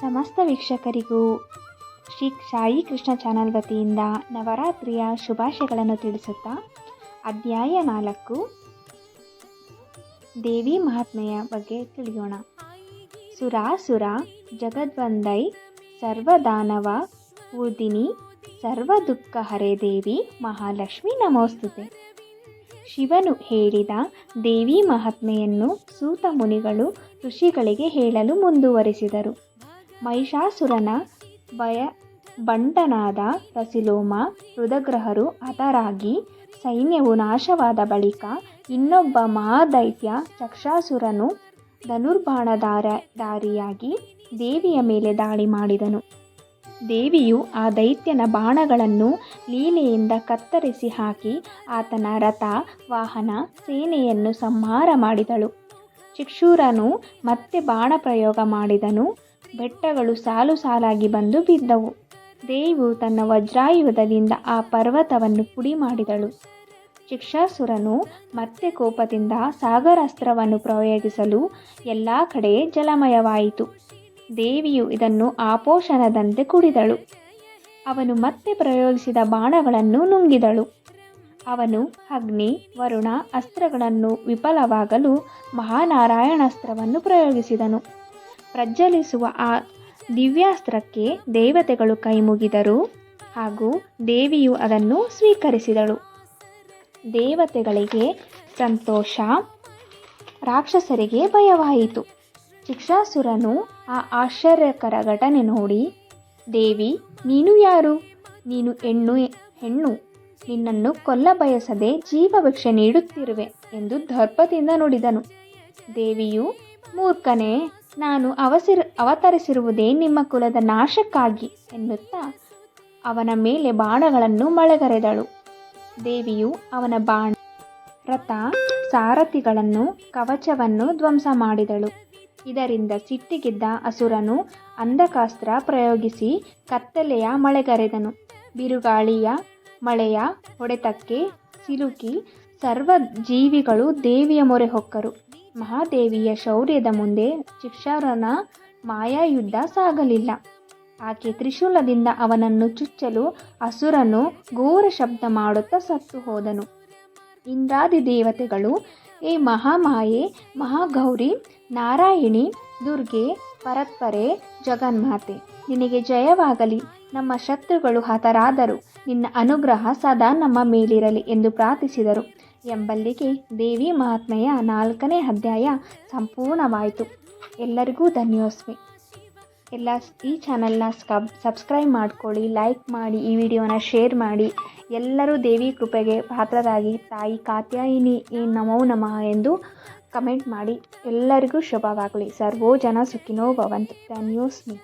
ಸಮಸ್ತ ವೀಕ್ಷಕರಿಗೂ ಶ್ರೀ ಸಾಯಿ ಕೃಷ್ಣ ಚಾನಲ್ ವತಿಯಿಂದ ನವರಾತ್ರಿಯ ಶುಭಾಶಯಗಳನ್ನು ತಿಳಿಸುತ್ತಾ ಅಧ್ಯಾಯ ನಾಲ್ಕು. ದೇವಿ ಮಹಾತ್ಮೆಯ ಬಗ್ಗೆ ತಿಳಿಯೋಣ. ಸುರಾಸುರ ಜಗದ್ವಂದೈ ಸರ್ವದಾನವ ಊರ್ದಿನಿ ಸರ್ವ ದುಃಖ ಹರೆ ದೇವಿ ಮಹಾಲಕ್ಷ್ಮಿ ನಮೋಸ್ತುತೆ. ಶಿವನು ಹೇಳಿದ ದೇವಿ ಮಹಾತ್ಮೆಯನ್ನು ಸೂತ ಮುನಿಗಳು ಋಷಿಗಳಿಗೆ ಹೇಳಲು ಮುಂದುವರಿಸಿದರು. ಮಹಿಷಾಸುರನ ಭಯ ಬಂಟನಾದ ರಸಿಲೋಮ ಹೃದಗ್ರಹರು ಹತರಾಗಿ ಸೈನ್ಯವು ನಾಶವಾದ ಬಳಿಕ ಇನ್ನೊಬ್ಬ ಮಹಾದೈತ್ಯ ಚಕ್ಷಾಸುರನು ಧನುರ್ಬಾಣಧಾರ ದಾರಿಯಾಗಿ ದೇವಿಯ ಮೇಲೆ ದಾಳಿ ಮಾಡಿದನು. ದೇವಿಯು ಆ ದೈತ್ಯನ ಬಾಣಗಳನ್ನು ಲೀಲೆಯಿಂದ ಕತ್ತರಿಸಿ ಹಾಕಿ ಆತನ ರಥ, ವಾಹನ, ಸೇನೆಯನ್ನು ಸಂಹಾರ ಮಾಡಿದಳು. ಚಿಕ್ಷೂರನು ಮತ್ತೆ ಬಾಣ ಪ್ರಯೋಗ ಮಾಡಿದನು. ಬೆಟ್ಟಗಳು ಸಾಲು ಸಾಲಾಗಿ ಬಂದು ಬಿದ್ದವು. ದೇವು ತನ್ನ ವಜ್ರಾಯುಧದಿಂದ ಆ ಪರ್ವತವನ್ನು ಪುಡಿ ಮಾಡಿದಳು. ಶಿಕ್ಷಾಸುರನು ಮತ್ತೆ ಕೋಪದಿಂದ ಸಾಗರಾಸ್ತ್ರವನ್ನು ಪ್ರಯೋಗಿಸಲು ಎಲ್ಲ ಕಡೆ ಜಲಮಯವಾಯಿತು. ದೇವಿಯು ಇದನ್ನು ಆಪೋಷಣದಂತೆ ಕುಡಿದಳು. ಅವನು ಮತ್ತೆ ಪ್ರಯೋಗಿಸಿದ ಬಾಣಗಳನ್ನು ನುಂಗಿದಳು. ಅವನು ಅಗ್ನಿ, ವರುಣ ಅಸ್ತ್ರಗಳನ್ನು ವಿಫಲವಾಗಲು ಮಹಾನಾರಾಯಣಾಸ್ತ್ರವನ್ನು ಪ್ರಯೋಗಿಸಿದನು. ಪ್ರಜ್ವಲಿಸುವ ಆ ದಿವ್ಯಾಸ್ತ್ರಕ್ಕೆ ದೇವತೆಗಳು ಕೈಮುಗಿದರು ಹಾಗೂ ದೇವಿಯು ಅದನ್ನು ಸ್ವೀಕರಿಸಿದಳು. ದೇವತೆಗಳಿಗೆ ಸಂತೋಷ, ರಾಕ್ಷಸರಿಗೆ ಭಯವಾಯಿತು. ಶಿಕ್ಷಾಸುರನು ಆ ಆಶ್ಚರ್ಯಕರ ಘಟನೆ ನೋಡಿ, ದೇವಿ, ನೀನು ಯಾರು? ನೀನು ಹೆಣ್ಣು ಹೆಣ್ಣು. ನಿನ್ನನ್ನು ಕೊಲ್ಲ ಬಯಸದೆ ಜೀವಭಿಕ್ಷೆ ನೀಡುತ್ತಿರುವೆ ಎಂದು ದರ್ಪದಿಂದ ನುಡಿದನು. ದೇವಿಯು ಮೂರ್ಖನೇ ನಾನು ಅವಸಿರು, ಅವತರಿಸಿರುವುದೇ ನಿಮ್ಮ ಕುಲದ ನಾಶಕ್ಕಾಗಿ ಎನ್ನುತ್ತಾ ಅವನ ಮೇಲೆ ಬಾಣಗಳನ್ನು ಮಳೆಗರೆದಳು. ದೇವಿಯು ಅವನ ಬಾಣ, ರಥ, ಸಾರಥಿಗಳನ್ನು, ಕವಚವನ್ನು ಧ್ವಂಸ ಮಾಡಿದಳು. ಇದರಿಂದ ಸಿಟ್ಟಿಗಿದ್ದ ಅಸುರನು ಅಂಧಕಾಸ್ತ್ರ ಪ್ರಯೋಗಿಸಿ ಕತ್ತಲೆಯ ಮಳೆಗರೆದನು. ಬಿರುಗಾಳಿಯ ಮಳೆಯ ಹೊಡೆತಕ್ಕೆ ಸಿಲುಕಿ ಸರ್ವ ಜೀವಿಗಳು ದೇವಿಯ ಮೊರೆ ಹೊಕ್ಕರು. ಮಹಾದೇವಿಯ ಶೌರ್ಯದ ಮುಂದೆ ಶಿಕ್ಷಾರನ ಮಾಯಾಯುದ್ಧ ಸಾಗಲಿಲ್ಲ. ಆಕೆ ತ್ರಿಶೂಲದಿಂದ ಅವನನ್ನು ಚುಚ್ಚಲು ಅಸುರನು ಘೋರ ಶಬ್ದ ಮಾಡುತ್ತಾ ಸತ್ತು ಹೋದನು. ಇಂದ್ರಾದಿ ದೇವತೆಗಳು, ಏ ಮಹಾಮಾಯೆ, ಮಹಾಗೌರಿ, ನಾರಾಯಣಿ, ದುರ್ಗೆ, ಪರತ್ಪರೆ, ಜಗನ್ಮಾತೆ, ನಿನಗೆ ಜಯವಾಗಲಿ. ನಮ್ಮ ಶತ್ರುಗಳು ಹತರಾದರು. ನಿನ್ನ ಅನುಗ್ರಹ ಸದಾ ನಮ್ಮ ಮೇಲಿರಲಿ ಎಂದು ಪ್ರಾರ್ಥಿಸಿದರು. ಎಂಬಲ್ಲಿಗೆ ದೇವಿ ಮಹಾತ್ಮೆಯ ನಾಲ್ಕನೇ ಅಧ್ಯಾಯ ಸಂಪೂರ್ಣವಾಯಿತು. ಎಲ್ಲರಿಗೂ ಧನ್ಯೋಸ್ಮಿ. ಎಲ್ಲ ಈ ಚಾನಲ್ನ ಸ್ಕಬ್ ಸಬ್ಸ್ಕ್ರೈಬ್ ಮಾಡ್ಕೊಳ್ಳಿ, ಲೈಕ್ ಮಾಡಿ, ಈ ವಿಡಿಯೋನ ಶೇರ್ ಮಾಡಿ. ಎಲ್ಲರೂ ದೇವಿ ಕೃಪೆಗೆ ಪಾತ್ರರಾಗಿ ತಾಯಿ ಕಾತ್ಯಾಯಿನಿ ನಮೋ ನಮಃ ಎಂದು ಕಮೆಂಟ್ ಮಾಡಿ. ಎಲ್ಲರಿಗೂ ಶುಭವಾಗಲಿ. ಸರ್ವೋ ಜನ ಸುಖಿನೋ ಭವಂತು. ಧನ್ಯೋಸ್ಮಿ.